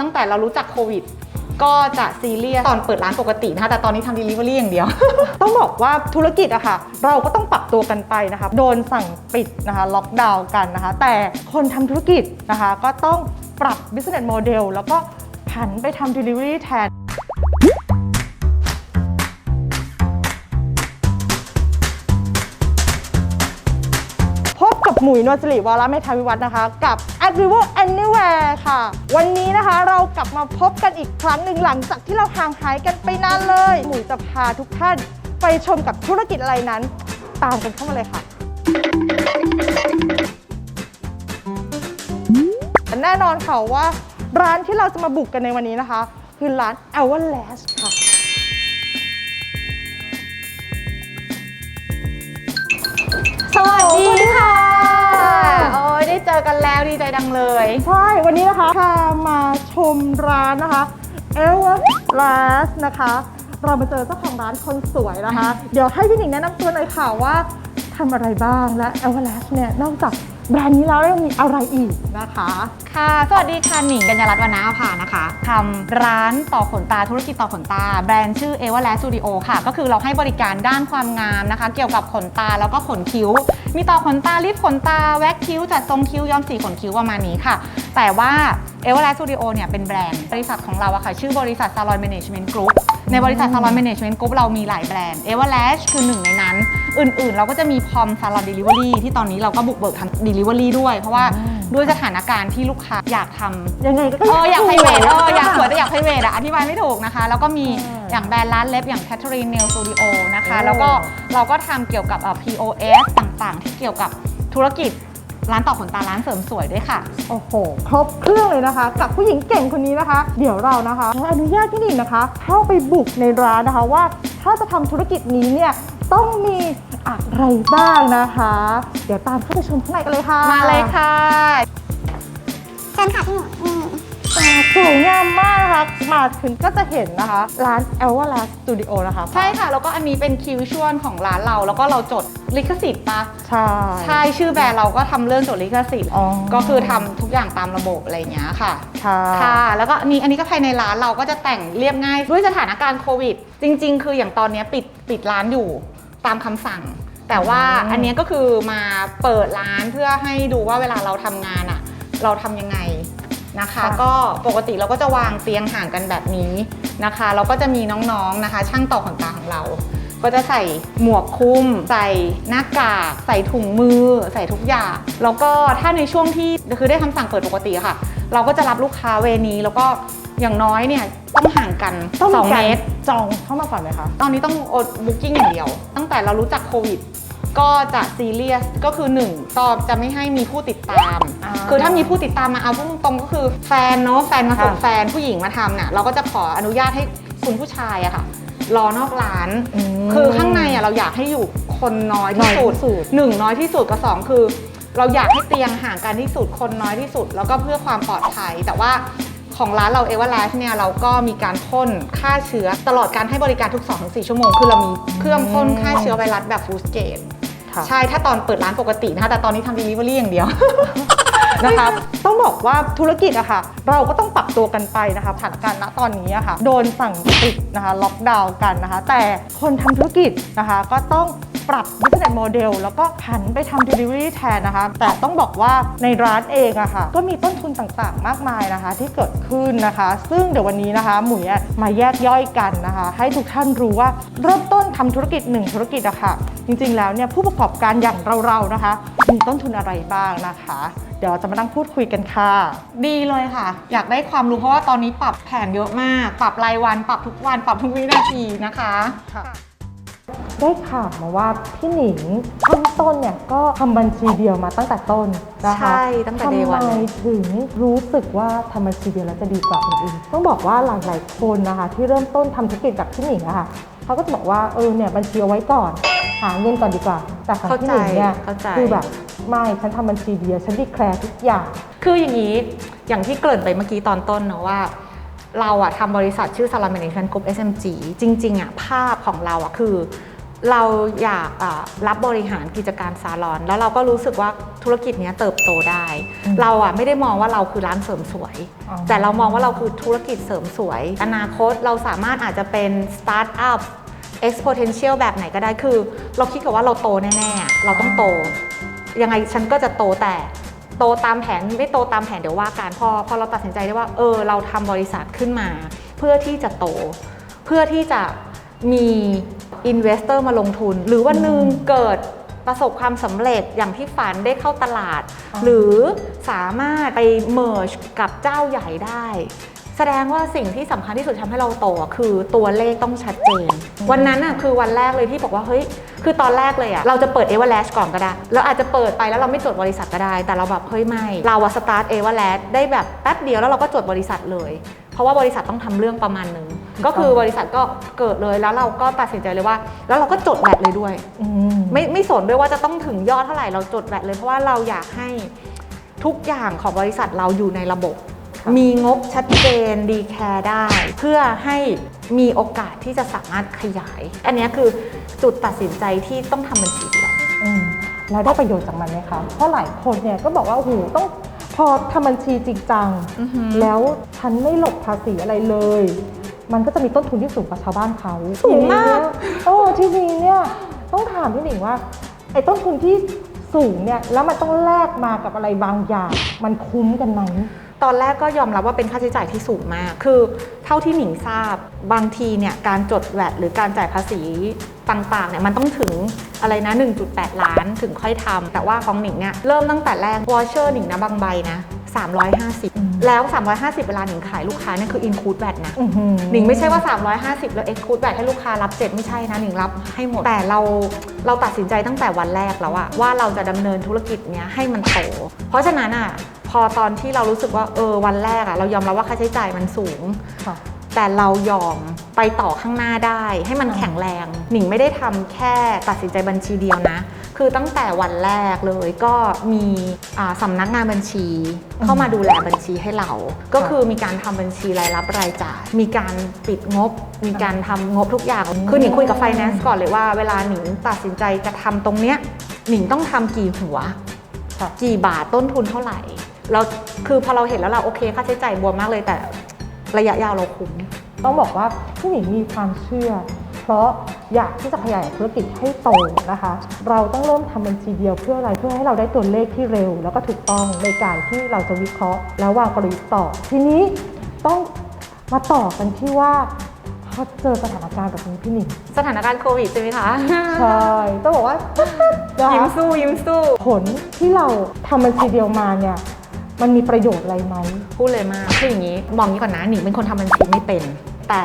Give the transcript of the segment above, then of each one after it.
ตั้งแต่เรารู้จักโควิด ก็จะซีเรียสตอนเปิดร้านปกตินะคะ แต่ตอนนี้ทำดีลิเวอรี่อย่างเดียว ต้องบอกว่าธุรกิจอะค่ะ เราก็ต้องปรับตัวกันไปนะคะ โดนสั่งปิดนะคะล็อกดาวน์กันนะคะ แต่คนทำธุรกิจนะคะ ก็ต้องปรับ business model แล้วก็ผันไปทำ delivery แทน หมุยนวลสิริวาระเมธาวิวัฒน์นะคะ กับ a d r i v a l Anywhere ค่ะ วันนี้นะคะเรากลับมาพบกันอีกครั้งหนึ่งหลังจากที่เราห่างหายกันไปนานเลย หมุยจะพาทุกท่านไปชมกับธุรกิจอะไรนั้น ตามกันเข้ามาเลยค่ะแน่นอนค่ะว่าร้านที่เราจะมาบุกกันในวันนี้นะคะ คือร้าน a v a l a s h เลย ใช่ วันนี้นะคะพามาชมร้านนะคะ e v e r a s นะคะ เรามาเจอเจ้าของร้านคนสวยนะคะ เดี๋ยวให้พี่หนิงแนะนำตัวหน่อยค่ะว่าทำอะไรบ้างและ e v e r a s เนี่ยนอกจาก แบรนด์นี้แล้วยังมีอะไรอีกนะคะ ค่ะ สวัสดีค่ะ หนิงกัญญารัตน์วนาภานะคะทำร้านต่อขนตาธุรกิจต่อขนตา แบรนด์ชื่อ e v e r l a s Studio ค่ะ ก็คือเราให้บริการด้านความงามนะคะ เกี่ยวกับขนตาแล้วก็ขนคิ้ว มีต่อขนตาลิฟต์ขนตา แว็กคิ้ว จัดทรงคิ้วย้อมสีขนคิ้วประมาณนี้ค่ะ แต่ว่า e v e r l a s Studio เนี่ยเป็นแบรนด์บริษัทของเราอะค่ะชื่อบริษัท Salon Management Group ในบริษัท Salon Management Group เรามีหลายแบรนด์ e v e r l a s h คือหนึ่งในนั้น อื่นๆ เราก็จะมีพอม Salon Delivery ที่ตอนนี้เราก็บุกเบิกทำ Delivery ด้วย เพราะว่าอืมด้วยสถานการณ์ที่ลูกค้าอยากทำยังไงก็เอออยากไพรเวทเอออยากสวยะแต่อยากไพรเวทอะอธิบายไม่ถูกนะคะ แล้วก็มีใช่อย่างแบรนด์ร้านเล็บอย่าง Catherine Nail Studio นะคะโอ้แล้วก็เราก็ทำเกี่ยวกับเอ่อ POS ต่างๆ ที่เกี่ยวกับธุรกิจ ร้านต่อขนตาร้านเสริมสวยด้วยค่ะ โอ้โห ครบเครื่องเลยนะคะ กับผู้หญิงเก่งคนนี้นะคะ เดี๋ยวเรานะคะขออนุญาตพี่หนิงนะคะ เข้าไปบุกในร้านนะคะว่า ถ้าจะทำธุรกิจนี้เนี่ยต้องมีอะไรบ้างนะคะ เดี๋ยวตามเข้าไปชมข้างในกันเลยค่ะ มาเลยค่ะ เชิญค่ะพี่หมูอืม สวยงามมากนะคะมาถึงก็จะเห็นนะคะ ร้าน e l v a l a Studio นะคะใช่ค่ะ แล้วก็อันนี้เป็นคิวชวลของร้านเรา แล้วก็เราจดลิขสิทธิ์ปะใช่ ใช่ชื่อแบรนด์เราก็ทำเรื่องจดลิขสิทธิ์อ๋อ ก็คือทำทุกอย่างตามระบบอะไรอย่างเงี้ยค่ะ ค่ะ ค่ะ แล้วก็อันนี้อันนี้ก็ภายในร้านเราก็จะแต่งเรียบง่ายด้วยสถานการณ์โควิด จริง ๆ คืออย่างตอนเนี้ยปิดปิดร้านอยู่ตามคำสั่ง แต่ว่าอืม อันเนี้ยก็คือมาเปิดร้านเพื่อให้ดูว่าเวลาเราทำงานอะเราทำยังไง นะคะ ก็ปกติเราก็จะวางเตียงห่างกันแบบนี้นะคะ เราก็จะมีน้องๆนะคะ ช่างต่อขนตาของเรา ก็จะใส่หมวกคลุม ใส่หน้ากาก ใส่ถุงมือ ใส่ทุกอย่าง แล้วก็ถ้าในช่วงที่คือได้คำสั่งเปิดปกติอะค่ะ เราก็จะรับลูกค้าเวนี้แล้วก็อย่างน้อยเนี่ยต้องห่างกันต้อง2มีเมการตรจองเข้ามาก่อนไหมคะ ตอนนี้ต้องอดบุ๊กิ้งอย่างเดียว ตั้งแต่เรารู้จักโควิด ก็จะซีเรียสก็คือ 1ตอบจะไม่ให้มีผู้ติดตาม อ่าคือถ้ามีผู้ติดตามมาเอาพูดตรงๆก็คือแฟนเนาะแฟนมาส่งค่ะแฟนผู้หญิงมาทำเนี่ยเราก็จะขออนุญาตให้คุณผู้ชายอะค่ะ รอนอกร้านมคือข้างในอะเราอยากให้อยู่คนน้อยที่น้อยที่สุดสุด หนึ่งน้อยที่สุดกับสองคือ เราอยากให้เตียงห่างกันที่สุดคนน้อยที่สุด แล้วก็เพื่อความปลอดภัย แต่ว่าของร้านเราเอเวอร์แลชเนี่ยเราก็มีการพ่นฆ่าเชื้อตลอดการให้บริการทุก 2-4 ชั่วโมง คือเรามีเครื่องพ่นฆ่าเชื้อไวรัสแบบฟูสเกตค่ะ ใช่ถ้าตอนเปิดร้านปกตินะคะแต่ตอนนี้ทำ delivery อย่างเดียว นะคะ ต้องบอกว่าธุรกิจอะค่ะ เราก็ต้องปรับตัวกันไปนะคะสถานการณ์ณตอนนี้อะค่ะ โดนสั่งปิดนะคะล็อกดาวน์กันนะคะ แต่คนทำธุรกิจนะคะก็ต้องปรับ business model แล้วก็ผันไปทำ delivery แทนนะคะ แต่ต้องบอกว่าในร้านเองอะค่ะ ก็มีต้นทุนต่างๆ มากมายนะคะ ที่เกิดขึ้นนะคะ ซึ่งเดี๋ยววันนี้นะคะ หมุยมาแยกย่อยกันนะคะ ให้ทุกท่านรู้ว่าเริ่มต้นทำธุรกิจหนึ่งธุรกิจอะค่ะ จริงๆแล้วเนี่ยผู้ประกอบการอย่างเราๆนะคะ มีต้นทุนอะไรบ้างนะคะ เดี๋ยวเราจะมานั่งพูดคุยกันค่ะ ดีเลยค่ะ อยากได้ความรู้เพราะว่าตอนนี้ปรับแผนเยอะมาก ปรับรายวัน ปรับทุกวัน ปรับทุกวินาทีนะคะได้ข่าวมาว่าพี่หนิงขั้นต้นเนี่ยก็ทำบัญชีเดียวมาตั้งแต่ต้นนะคะใช่ตั้งแต่ day ทำ one ไมเลยถึงรู้สึกว่าทำบัญชีเดียวแล้วจะดีกว่าคนอื่นต้องบอกว่าหลายๆคนนะคะ ที่เริ่มต้นทำธุรกิจแบบพี่หนิงอะค่ะเขาก็จะบอกว่าเออเนี่ยบัญชีเอาไว้ก่อน หาเงินก่อนดีกว่า แต่ของพี่หนิงเนี่ยเข้าใจคือแบบไม่ฉันทำบัญชีเดียวฉันดีแคลร์ทุกอย่าง คืออย่างนี้อย่างที่เกริ่นไปเมื่อกี้ตอนต้นเนอะว่า เราอะทำบริษัทชื่อ Salon Management Group SMG จริงๆอะภาพของเราอะคือ เราอยากอ่ารับบริหารกิจการซาลอน แล้วเราก็รู้สึกว่าธุรกิจเนี้ยเติบโตได้อืมเราอะไม่ได้มองว่าเราคือร้านเสริมสวยอ๋อแต่เรามองว่าเราคือธุรกิจเสริมสวย อนาคตเราสามารถอาจจะเป็นสตาร์ทอัพ exponential แบบไหนก็ได้คือ เราคิดกับว่าเราโตแน่ๆ เราต้องโต ยังไงฉันก็จะโตแต่โตตามแผนไม่โตตามแผนเดี๋ยวว่ากันพอพอเราตัดสินใจได้ว่า เออ เราทำบริษัทขึ้นมา เพื่อที่จะโต เพื่อที่จะมีอินเวสเตอร์มาลงทุน หรือวันหนึ่งเกิดประสบความสำเร็จอย่างที่ฝันได้เข้าตลาด หรือสามารถไปเมิร์กับเจ้าใหญ่ได้ แสดงว่าสิ่งที่สำคัญที่สุดทำให้เราโตอะคือตัวเลขต้องชัดเจน วันนั้นอะคือวันแรกเลยที่บอกว่าเฮ้ยคือตอนแรกเลยอะเราจะเปิดเอเวอร์แลชก่อนก็ได้แล้วอาจจะเปิดไปแล้วเราไม่จดบริษัทก็ได้ แต่เราแบบเฮ้ยไม่ เราอะสตาร์ทเอเวอร์แลชได้แบบแป๊บเดียวแล้วเราก็จดบริษัทเลย เพราะว่าบริษัทต้องทำเรื่องประมาณหนึ่งก็คือบริษัทก็เกิดเลยแล้วเราก็ตัดสินใจเลยว่า แล้วเราก็จดแวดเลยด้วยอืมไม่ไม่สนด้วยว่าจะต้องถึงยอดเท่าไหร่เราจดแวดเลยเพราะว่าเราอยากให้ทุกอย่างของบริษัทเราอยู่ในระบบค่ะ มีงบชัดเจนดีแคร์ได้ เพื่อให้มีโอกาสที่จะสามารถขยาย อันเนี้ยคือจุดตัดสินใจที่ต้องทำบัญชีเดียวอืมแล้วได้ประโยชน์จากมันไหมคะ เพราะหลายคนเนี่ยก็บอกว่าโอ้โหต้องพอทำบัญชีจริงจังอือหือแล้วฉันไม่หลบภาษีอะไรเลย มันก็จะมีต้นทุนที่สูงกว่าชาวบ้านเขาสูงมากทีนี้เนี่ยโอ้ทีนี้เนี่ยต้องถามพี่หนิงว่าไอ้ต้นทุนที่สูงเนี่ยแล้วมันต้องแลกมากับอะไรบางอย่าง มันคุ้มกันไหม ตอนแรกก็ยอมรับว่าเป็นค่าใช้จ่ายที่สูงมาก คือเท่าที่หนิงทราบบางทีเนี่ยการจดแวดหรือการจ่ายภาษีต่างๆเนี่ยมันต้องถึงอะไรนะ 1.8 ล้านถึงค่อยทำแต่ว่าของหนิงเนี่ยเริ่มตั้งแต่แรกวอเชอร์หนิงนะบางใบนะ350 แล้ว 350 เวลาหนิงขายลูกค้าเนี่ยคือ include VAT นะอื้อหือหนิงไม่ใช่ว่า 350 แล้ว exclude VAT ให้ลูกค้ารับ 7 ไม่ใช่นะหนิงรับให้หมด แต่เราเราตัดสินใจตั้งแต่วันแรกแล้วอะว่าเราจะดำเนินธุรกิจเนี้ยให้มันโต เพราะฉะนั้นอะ พอตอนที่เรารู้สึกว่าเออวันแรกอะเรายอมรับว่าค่าใช้จ่ายมันสูง ค่ะ แต่เรายอมไปต่อข้างหน้าได้ ให้มันอ่าแข็งแรง หนิงไม่ได้ทำแค่ตัดสินใจบัญชีเดียวนะ คือตั้งแต่วันแรกเลยก็มีอ่าสำนักงานบัญชี เข้ามาดูแลบัญชีให้เรา ก็คือมีการทำบัญชีรายรับรายจ่าย มีการปิดงบ มีการทำงบทุกอย่าง คือหนิงคุยกับไฟแนนซ์ก่อนเลยว่าเวลาหนิงตัดสินใจจะทำตรงเนี้ยหนิงต้องทำกี่หัว ค่ะ กี่บาทต้นทุนเท่าไหร่ เราคือพอเราเห็นแล้วเราโอเคค่าใช้จ่ายบวมมากเลยแต่ระยะยาวเราคุ้ม ต้องบอกว่าพี่หนิงมีความเชื่อ เพราะอยากที่จะขยายธุรกิจให้โตนะคะ เราต้องเริ่มทำบัญชีเดียวเพื่ออะไรเพื่อให้เราได้ตัวเลขที่เร็ว แล้วก็ถูกต้องในการที่เราจะวิเคราะห์ แล้ววางกลยุทธ์ต่อ ทีนี้ต้องมาต่อกันที่ว่าพอเจอสถานการณ์แบบนี้พี่หนิงสถานการณ์โควิดใช่ไหมคะ ใช่ ต้องบอกว่านะยิ้มคะสู้ยิ้มสู้ ผลที่เราทำบัญชีเดียวมาเนี่ย มันมีประโยชน์อะไรไหมพูดเลยมากคืออย่างนี้มองอย่างนี้ก่อนนะหนิงเป็นคนทำบัญชีไม่เป็น แต่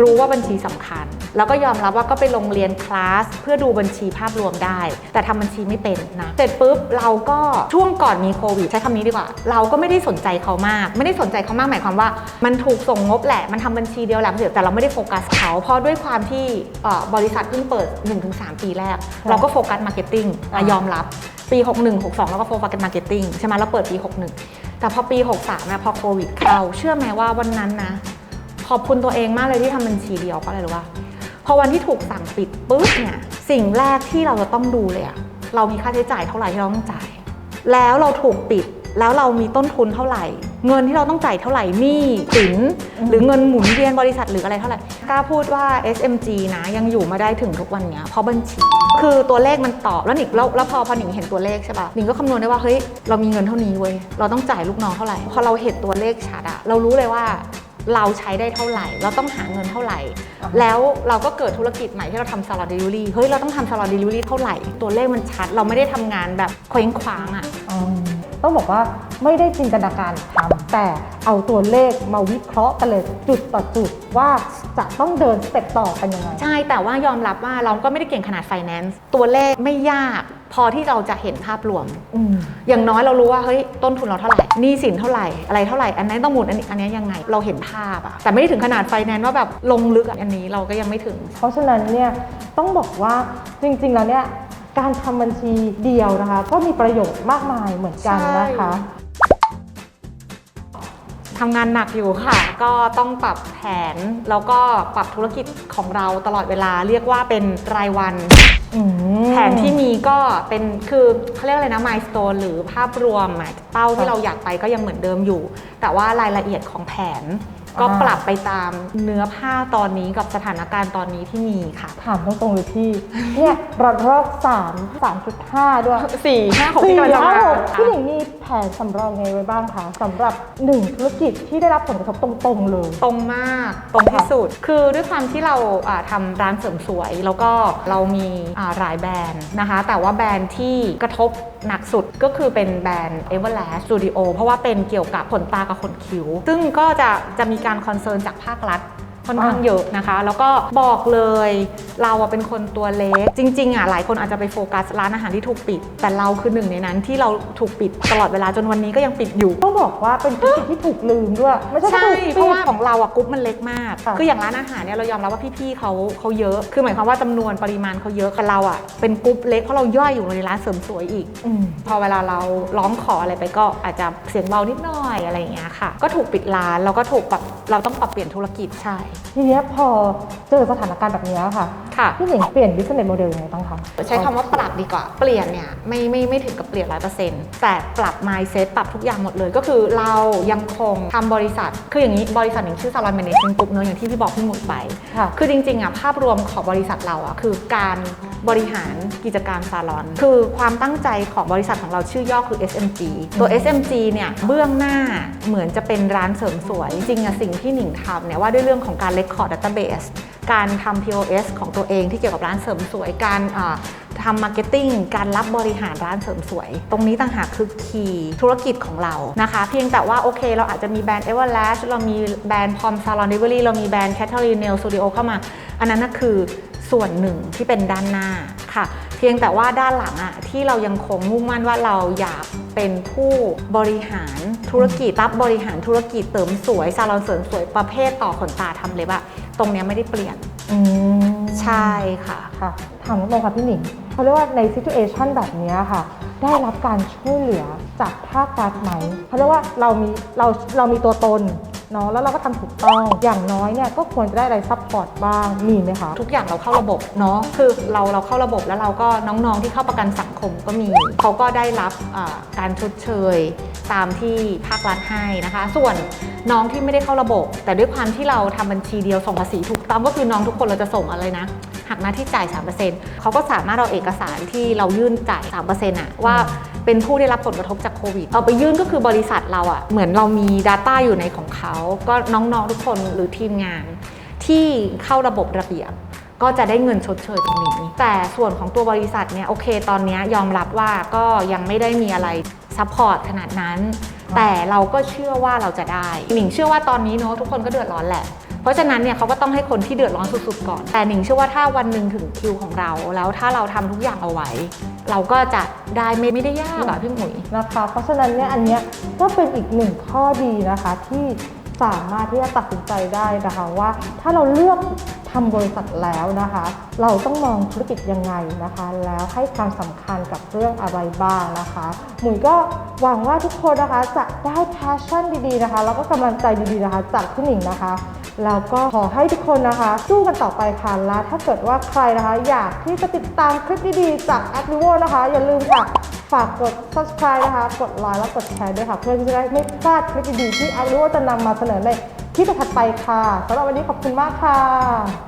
รู้ว่าบัญชีสำคัญ แล้วก็ยอมรับว่าก็ไปลงเรียนคลาสเพื่อดูบัญชีภาพรวมได้ แต่ทำบัญชีไม่เป็นนะเสร็จปุ๊บเราก็ช่วงก่อนมีโควิดใช้คำนี้ดีกว่า เราก็ไม่ได้สนใจเขามาก ไม่ได้สนใจเขามากหมายความว่า มันถูกส่งงบแหละมันทำบัญชีเดียวแหละแต่เราไม่ได้โฟกัสเขาเพราะด้วยความที่เอ่อบริษัทเพิ่งเปิด 1-3 ปีแรก เราก็โฟกัสมาร์เก็ตติ้งยอมรับ ปี 61 62 แล้วก็โฟกัสกันมาร์เก็ตติ้งใช่ไหมแล้วเปิดปี 61 แต่พอปี 63นะพอโควิดเข้าเชื่อไหมว่าวันนั้นนะ ขอบคุณตัวเองมากเลยที่ทำบัญชีเดียวเพราะอะไรรู้ว่าพอวันที่ถูกสั่งปิดปุ๊บเนี่ยสิ่งแรกที่เราจะต้องดูเลยอะเรามีค่าใช้จ่ายเท่าไหร่ที่เราต้องจ่าย แล้วเราถูกปิดแล้วเรามีต้นทุนเท่าไหร่ เงินที่เราต้องจ่ายเท่าไหร่หนี้สินอืมหรือเงินหมุนเวียนบริษัทหรืออะไรเท่าไหร่กล้าพูดว่า SMG นะยังอยู่มาได้ถึงทุกวันเนี้ยเพราะบัญชี คือตัวเลขมันตอบแล้วหนิงแล้วแล้วพอพอหนิงเห็นตัวเลขใช่ปะหนิงก็คำนวณได้ว่าเฮ้ยเรามีเงินเท่านี้เว้ยเราต้องจ่ายลูกน้องเท่าไหร่พอเราเห็นตัวเลขชัดอะเรารู้เลยว่าเราใช้ได้เท่าไหร่ เราต้องหาเงินเท่าไหร่อ่าฮะแล้วเราก็เกิดธุรกิจใหม่ที่เราทำซาลาเดลิเวอรี่ เฮ้ย เราต้องทำซาลาเดลิเวอรี่เท่าไหร่ ตัวเลขมันชัด เราไม่ได้ทำงานแบบเคว้งคว้างอะอืม ต้องบอกว่าไม่ได้จินตนาการทำแต่เอาตัวเลขมาวิเคราะห์กันเลยจุดต่อจุดว่าจะต้องเดินสเต็ปต่อกันยังไง ใช่แต่ว่ายอมรับว่าเราก็ไม่ได้เก่งขนาดไฟแนนซ์ตัวเลขไม่ยาก พอที่เราจะเห็นภาพรวม อืม อย่างน้อยเรารู้ว่าเฮ้ยต้นทุนเราเท่าไหร่หนี้สินเท่าไหร่อะไรเท่าไหร่อันนั้นต้องหมุนอันนี้อันนี้ยังไงเราเห็นภาพอะแต่ไม่ได้ถึงขนาดไฟแนนซ์ว่าแบบลงลึกอะอันนี้เราก็ยังไม่ถึง เพราะฉะนั้นเนี่ยต้องบอกว่าจริงๆแล้วเนี่ย การทำบัญชีเดียวนะคะ ก็มีประโยชน์มากมายเหมือนกันนะคะใทำงานหนักอยู่ค่ะ ก็ต้องปรับแผน แล้วก็ปรับธุรกิจของเราตลอดเวลาเรียกว่าเป็นรายวัน อืม แผนที่มีก็เป็นคือเขาเรียกอะไรนะมายส n e หรือภาพรวมอะเป้าที่เราอยากไปก็ยังเหมือนเดิมอยู่ แต่ว่ารายละเอียดของแผน ก็อ่าปรับไปตามเนื้อผ้าตอนนี้กับสถานการณ์ตอนนี้ที่มีค่ะ ถามตรงๆเลยพี่ เนี่ยระลอกสามสามจุดห้าด้วยสี่ห้าหกสี่ที่กำลังจะห้ามาหกพี่หนิงมีแผนสำรองไงไว้บ้างคะสำหรับหนึ่งธุรกิจที่ได้รับผลกระทบตรงๆเลย ตรงมากตรงที่สุด คือด้วยความที่เราอ่าทำร้านเสริมสวย แล้วก็เรามีอ่าหลายแบรนด์นะคะ แต่ว่าแบรนด์ที่กระทบหนักสุดก็คือเป็นแบรนด์ Everlast Studio เพราะว่าเป็นเกี่ยวกับขนตากับขนคิ้ว ซึ่งก็จะจะมีการการคอนเซิร์นจากภาครัฐ ค่อนข้างเยอะนะคะ แล้วก็บอกเลยเราอะเป็นคนตัวเล็ก จริง ๆอะหลายคนอาจจะไปโฟกัสร้านอาหารที่ถูกปิด แต่เราคือหนึ่งในนั้นที่เราถูกปิดตลอดเวลาจนวันนี้ก็ยังปิดอยู่ ต้องบอกว่าเป็นธุรกิจที่ถูกลืมด้วย ไม่ใช่ใช่ถูกเพราะว่าปิดของเราอะกรุ๊ปมันเล็กมาก ค่ะ คืออย่างร้านอาหารเนี่ยเรายอมรับว่าพี่ๆเขาเขาเยอะ คือหมายความว่าจำนวนปริมาณเขาเยอะแต่เราอะเป็นกรุ๊ปเล็กเพราะเราย่อยอยู่ในร้านเสริมสวยอีก อืม พอเวลาเราร้องขออะไรไปก็อาจจะเสียงเบานิดหน่อยอะไรอย่างเงี้ยค่ะ ก็ถูกปิดร้านแล้วก็ถูกแบบเราต้องปรับเปลี่ยนธุรกิจใช่ทีเนี้ยพอเจอสถานการณ์แบบเนี้ยค่ะค่ะ พี่หนิงเปลี่ยน business model ยังไงบ้างคะ ใช้คำว่าปรับดีกว่า เปลี่ยนเนี่ยไม่ไม่ไม่ถึงกับเปลี่ยนร้อยเปอร์เซ็นต์แต่ปรับ mindset ปรับทุกอย่างหมดเลย ก็คือเรายังคงทำบริษัท คืออย่างนี้บริษัทหนึ่งชื่อ Salon Management Group เนอะอย่างที่พี่บอกพี่หมุยไป ค่ะ คือจริงๆอะภาพรวมของบริษัทเราอะคือการ บริหารกิจการซาลอน คือความตั้งใจของบริษัทของเราชื่อย่อคือ SMG ตัว SMG เนี่ยเบื้องหน้าเหมือนจะเป็นร้านเสริมสวย จริงๆอะสิ่งที่หนิงทำเนี่ยว่าด้วยเรื่องของการ record database การทำ POS ของตัวเองที่เกี่ยวกับร้านเสริมสวยการอ่าทำมาร์เก็ตติ้งการรับบริหารร้านเสริมสวย ตรงนี้ต่างหากคือคีย์ธุรกิจของเรานะคะ เพียงแต่ว่า โอเค เราอาจจะมีแบรนด์ Everlast เรามีแบรนด์ Palm Salon Delivery เรามีแบรนด์ Catalina Nail Studio เข้ามา อันนั้นน่ะคือ ส่วนหนึ่งที่เป็นด้านหน้าค่ะ เพียงแต่ว่าด้านหลังอะที่เรายังคงมุ่งมั่นว่าเราอยากเป็นผู้บริหารธุรกิจรับบริหารธุรกิจเสริมสวยซาลอนเสริมสวยประเภทต่อขนตาทำเล็บอะตรงเนี้ยไม่ได้เปลี่ยนอืมใช่ค่ะค่ะถามตรงๆค่ะพี่หนิงเขาเรียกว่าใน situation แบบนี้ค่ะ ได้รับการช่วยเหลือจากภาครัฐไหมเขาเรียกว่าเรามีเราเรามีตัวตน เนาะแล้วเราก็ทำถูกต้องอย่างน้อยเนี่ยก็ควรจะได้อะไรซัพพอร์ตบ้างมีไหมคะทุกอย่างเราเข้าระบบเนาะคือเราเราเข้าระบบแล้วเราก็น้องๆที่เข้าประกันสังคมก็มีเขาก็ได้รับการชดเชยตามที่ภาครัฐให้นะคะ ส่วนน้องที่ไม่ได้เข้าระบบ แต่ด้วยความที่เราทำบัญชีเดียวส่งภาษีถูกต้องก็คือน้องทุกคนเราจะส่งอะไรนะ หักหน้าที่จ่าย 3%เขาก็สามารถเอาเอกสารที่เรายื่นจ่าย 3%อะว่าเป็นผู้ได้รับผลกระทบจากโควิด เอาไปยื่นก็คือบริษัทเราอะเหมือนเรามี Data อยู่ในของเขา ก็น้องๆทุกคนหรือทีมงาน ที่เข้าระบบระเบียบก็จะได้เงินชดเชยตรงนี้ แต่ส่วนของตัวบริษัทเนี่ยโอเคตอนนี้ยอมรับว่าก็ยังไม่ได้มีอะไรซัพพอร์ตขนาดนั้น แต่เราก็เชื่อว่าเราจะได้หนิงเชื่อว่าตอนนี้เนอะทุกคนก็เดือดร้อนแหละ ราะฉะนั้นเนี่ยเขาก็ต้องให้คนที่เดือดร้อนสุดๆก่อน แต่หนิงเชื่อว่าถ้าวันหนึ่งถึงคิวของเรา แล้วถ้าเราทำทุกอย่างเอาไว้ เราก็จะได้ไม่ไม่ได้ยากอะพี่หมุยนะคะ เพราะฉะนั้นเนี่ยอันเนี้ยก็เป็นอีกหนึ่งข้อดีนะคะที่สามารถที่จะตัดสินใจได้นะคะว่าถ้าเราเลือกทำบริษัทแล้วนะคะ เราต้องมองธุรกิจยังไงนะคะ แล้วให้ความสำคัญกับเรื่องอะไรบ้างนะคะ หมุยก็หวังว่าทุกคนนะคะจะได้ passion ดีๆนะคะแล้วก็กำลังใจดีๆนะคะจากพี่หนิงนะคะ แล้วก็ขอให้ทุกคนนะคะสู้กันต่อไปค่ะและถ้าเกิดว่าใครนะคะ อยากที่จะติดตามคลิปดีๆจากแอดวิวนะคะ อย่าลืมค่ะ ฝากกด subscribe นะคะ กดไลค์และกดแชร์ด้วยค่ะ เพื่อที่จะได้ไม่พลาดคลิปดีๆที่แอดวิวจะนำมาเสนอในคลิปถัดไปค่ะสำหรับวันนี้ขอบคุณมากค่ะ